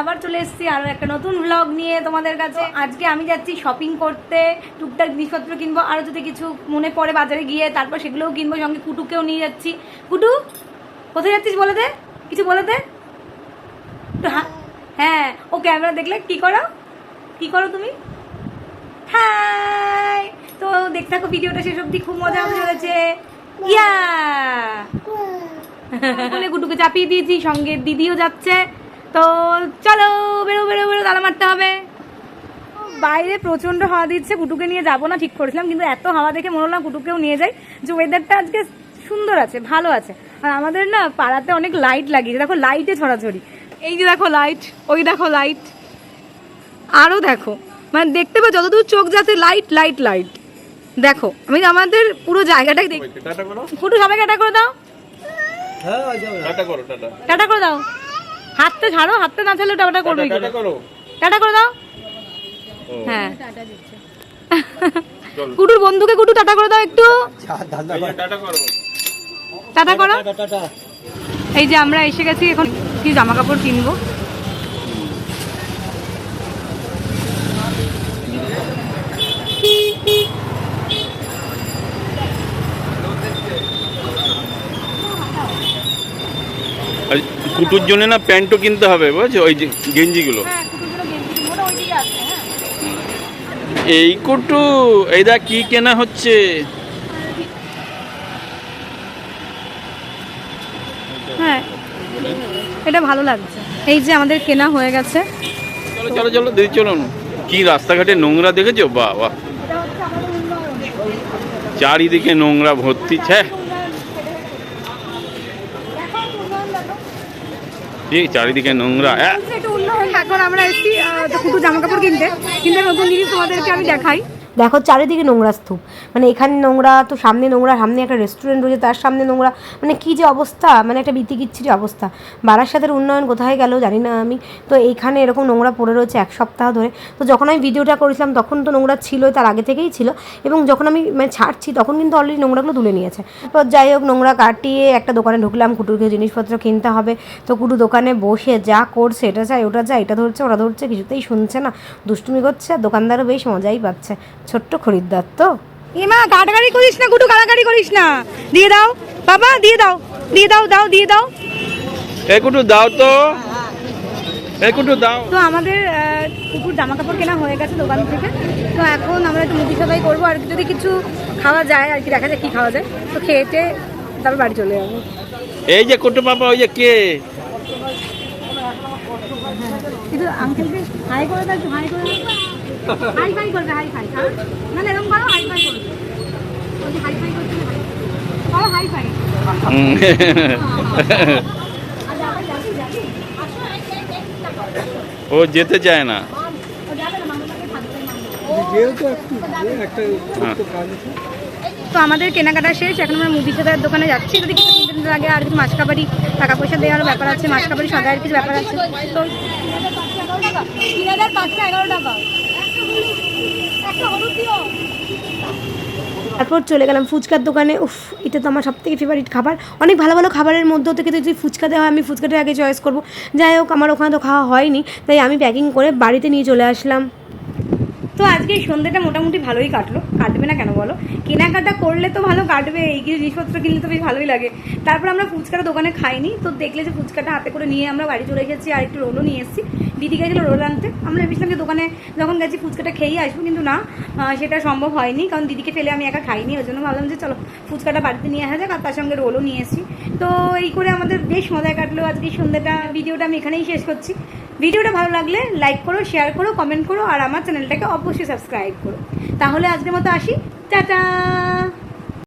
আবার চলে এসেছি আরও একটা নতুন ব্লগ নিয়ে তোমাদের কাছে। আজকে আমি যাচ্ছি শপিং করতে টুকটাক জিনিসপত্র কিনবো আরও যদি কিছু মনে পড়ে বাজারে গিয়ে তারপর সেগুলোও কিনবো সঙ্গে কুটুকেও নিয়ে যাচ্ছি। কুটু কোথায় যাচ্ছিস বলে দে? কিছু বলে দে। হ্যাঁ ও ক্যামেরা দেখলে কি করো? কি করো তুমি? হ্যাঁ তো দেখতে থাকো ভিডিওটা শেষ অব্দি খুব মজা হতে চলেছে। ইয়া! বলে গুটুকে চাপিয়ে দিয়েছি সঙ্গে দিদিও যাচ্ছে। তো চলো বেরো বেরো বেরো তালা মারতে হবে। বাইরে প্রচণ্ড হাওয়া দিচ্ছে কুটুকে নিয়ে যাব না ঠিক করেছিলাম কিন্তু এত হাওয়া দেখে মনে হলাম কুটুকেও নিয়ে যাই। যে ওয়েদারটা আজকে সুন্দর আছে ভালো আছে। আর আমাদের না পাড়াতে অনেক লাইট লাগিয়েছে দেখো লাইটে ছড়াছড়ি। এই যে দেখো লাইট ওই দেখো লাইট আরও দেখো মানে দেখতে পাও যতদূর চোখ যাচ্ছে লাইট লাইট লাইট দেখো আমি আমাদের পুরো জায়গাটাই দেখি টাটা করো। ফুটু সবাইকে টাটা করে দাও। টাটা করো টাটা টাটা করে দাও। হাতটা ছাড়ো হাতটা না ছাড়লে টাটা করবে কি টাটা করো? টাটা করে দাও? হ্যাঁ। কুটুর বন্ধুকে কুটু টাটা করে দাও একটু। টাটা করো। টাটা করো। এই যে আমরা এসে গেছি এখন কি জামা কাপড় কিনবো আর কুটুর জন্য না প্যান্টও কিনতে হবে বুঝছ? ওই যে গেঞ্জিগুলো। হ্যাঁ হ্যাঁ। এই কুটু এই দেখ কি কেনা হচ্ছে? হ্যাঁ এটা ভালো লাগছে। এই যে আমাদের কেনা হয়ে গেছে। চলো চলো চলো দিদি চলুন কি রাস্তাঘাটে নোংরা দেখেছ? বাহ বাহ। চারিদিকে নোংরা ভর্তি ছ্যা। চারিদিকে নোংরা। এখন আমরা এসেছি জামা কাপড় কিনতে। কিন্তু নতুন জিনিস তোমাদেরকে আমি দেখাই। দেখো চারিদিকে নোংরা স্তূপ। মানে এখানে নোংরা, তো সামনে নোংরা, সামনে একটা রেস্টুরেন্ট রয়েছে, তার সামনে নোংরা। মানে কি যে অবস্থা মানে একটা বিতিকিচ্ছিরি অবস্থা। বারাসাতের উন্নয়ন কোথায় গেল জানি না আমি। তো এইখানে এরকম নোংরা পড়ে রয়েছে এক সপ্তাহ ধরে। তো যখন আমি ভিডিওটা করেছিলাম, তখন তো নোংরা ছিলই, তার আগে থেকেই ছিল। এবং যখন আমি মানে ছাড়ছি, তখন কিন্তু অলরেডি নোংরাগুলো তুলে নিয়েছে। তো যাই হোক, নোংরা কাটিয়ে একটা দোকানে ঢুকলাম, কুটুরকে জিনিসপত্র কিনতে হবে। তো কুটু দোকানে বসে যা করছে, এটা চাই, ওটা চাই, এটা ধরছে ওটা ধরছে, কিছুতেই শুনছে না, দুষ্টুমি করছে আর দোকানদারও বেশ মজাই পাচ্ছে। ছোট্ট খরিদ্দার তো। এমা গাড়াগাড়ি করিস না কুটু গাড়াগাড়ি করিস না। দিয়ে দাও। বাবা দিয়ে দাও। দিয়ে দাও দাও দিয়ে দাও। এই কুটু দাও তো। এই কুটু দাও। তো আমাদের কুকুর জামা কাপড় কেনা হয়ে গেছে দোকান থেকে। তো এখন আমরা একটু মুদি সবাই করব। আর যদি কিছু খাওয়া যায় আর কি দেখা যায় কি খাওয়া যায় তো খেয়েতে তারপর বাড়ি চলে যাব। এই যে কুটু বাবা ওই যে কে? কিন্তু আঙ্কেলকে হাই করে দাও হাই করে দাও। হাই ফাই করবে হাই ফাই হ্যাঁ না এরকম করো হাই ফাই করবে বলছি হাই ফাই করতে করো হাই ফাই ও যেতে চায় না। তো আমাদের কেনাকাটা শেষ এখন আমরা মুদি সাদার দোকানে যাচ্ছি। যদি কিছু কিনতে লাগে আর কিছু মাছকাবারি টাকা পয়সা দেওয়ার ব্যাপার আছে মাছকাবারি সদায়ের কিছু ব্যাপার আছে। তো তিন হাজার পাঁচশো এগারো টাকা একটা হলুদ দিও তারপর চলে গেলাম ফুচকার দোকানে। উফ, এটা তো আমার সব থেকে ফেভারিট খাবার। অনেক ভালো ভালো খাবারের মধ্যে থেকে যদি ফুচকা দেওয়া হয়, আমি ফুচকাটা আগে চয়েস করব। যাই হোক, আমার ওখানে তো খাওয়া হয়নি, তাই আমি প্যাকিং করে বাড়িতে নিয়ে চলে আসলাম। তো আজকে এই সন্ধ্যেটা মোটামুটি ভালোই কাটলো। কাটবে না কেন বলো? কেনাকাটা করলে তো ভালো কাটবে, এই জিনিসপত্র কিনলে তো বেশ ভালোই লাগে। তারপর আমরা ফুচকাটা দোকানে খাইনি, তো দেখলে যে ফুচকাটা হাতে করে নিয়ে আমরা বাড়ি চলে গেছি আর একটু রোলও নিয়ে এসেছি। দিদি গেছিল রোল আনতে। আমরা ভেবেছিলাম যে দোকানে যখন গেছি ফুচকাটা খেয়েই আসব, কিন্তু না সেটা সম্ভব হয়নি, কারণ দিদিকে ফেলে আমি একা খাইনি, ওই জন্য ভাবলাম যে চলো ফুচকাটা বাড়িতে নিয়ে আসা যাক, আর তার সঙ্গে রোলও নিয়ে এসেছি। তো এই করে আমাদের বেশ মজা কাটলো আজকে সন্ধ্যাটা, ভিডিওটা আমি এখানেই শেষ করছি। ভিডিওটা ভালো লাগলে লাইক করো শেয়ার করো কমেন্ট করো, আর আমার চ্যানেলটাকে অবশ্যই সাবস্ক্রাইব করো। তাহলে আজকের মতো আসি। টাটা!